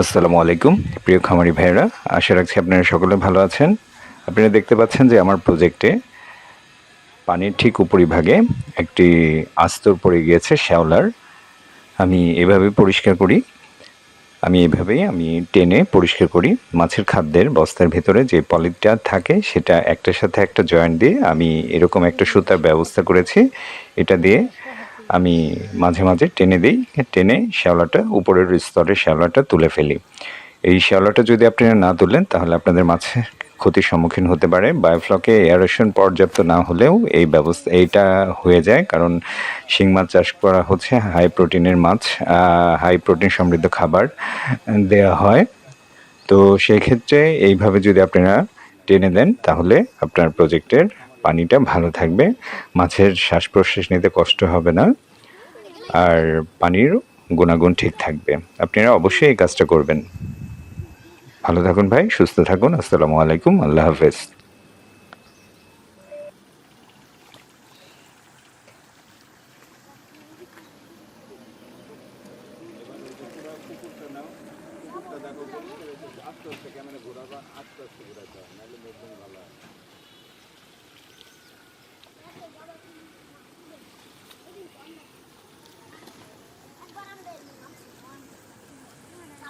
আসসালামু আলাইকুম, প্রিয় খামারি ভাইয়েরা। আশা রাখছি আপনারা সকলে ভালো আছেন। আপনারা দেখতে পাচ্ছেন যে আমার প্রজেক্টে পানির ঠিক উপরিভাগে একটি আস্তর পড়ে গিয়েছে, শ্যাওলার। আমি এভাবে পরিষ্কার করি। আমি এভাবেই আমি টেনে পরিষ্কার করি। মাছের খাদ্যের বস্তার ভেতরে যে পলিটা থাকে, সেটা একটার সাথে একটা জয়েন্ট দিয়ে আমি এরকম একটা সুতার ব্যবস্থা করেছি। এটা দিয়ে আমি মাঝে মাঝে টেনে দিই, টেনে শ্যাওলাটা, উপরের স্তরের শ্যাওলাটা তুলে ফেলি। এই শ্যাওলাটা যদি আপনারা না তুলেন, তাহলে আপনাদের মাছের ক্ষতির সম্মুখীন হতে পারে। বায়োফ্লকে এয়ারেশন পর্যাপ্ত না হলেও এই ব্যবস্থা, এইটা হয়ে যায়। কারণ শিং মাছ চাষ করা হচ্ছে হাই প্রোটিনের মাছ হাই প্রোটিন সমৃদ্ধ খাবার দেওয়া হয়। তো সেক্ষেত্রে এইভাবে যদি আপনারা টেনে দেন, তাহলে আপনার প্রজেক্টের পানিটা ভালো থাকবে। মাছের শ্বাস প্রশ্বাস নিতে কষ্ট হবে না। আর পানির গুণাগুণ ঠিক থাকবে। আপনারা অবশ্যই এই কাজটা করবেন। ভালো থাকুন ভাই, সুস্থ থাকুন। আসসালামু আলাইকুম, আল্লাহ হাফেজ। Bir আর বিল্লু তিন নাম অনেকবার হ্যাঁ হ্যাঁ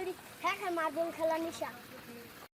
খেলি হ্যাঁ হ্যাঁ মার্বেল খেলা নিশা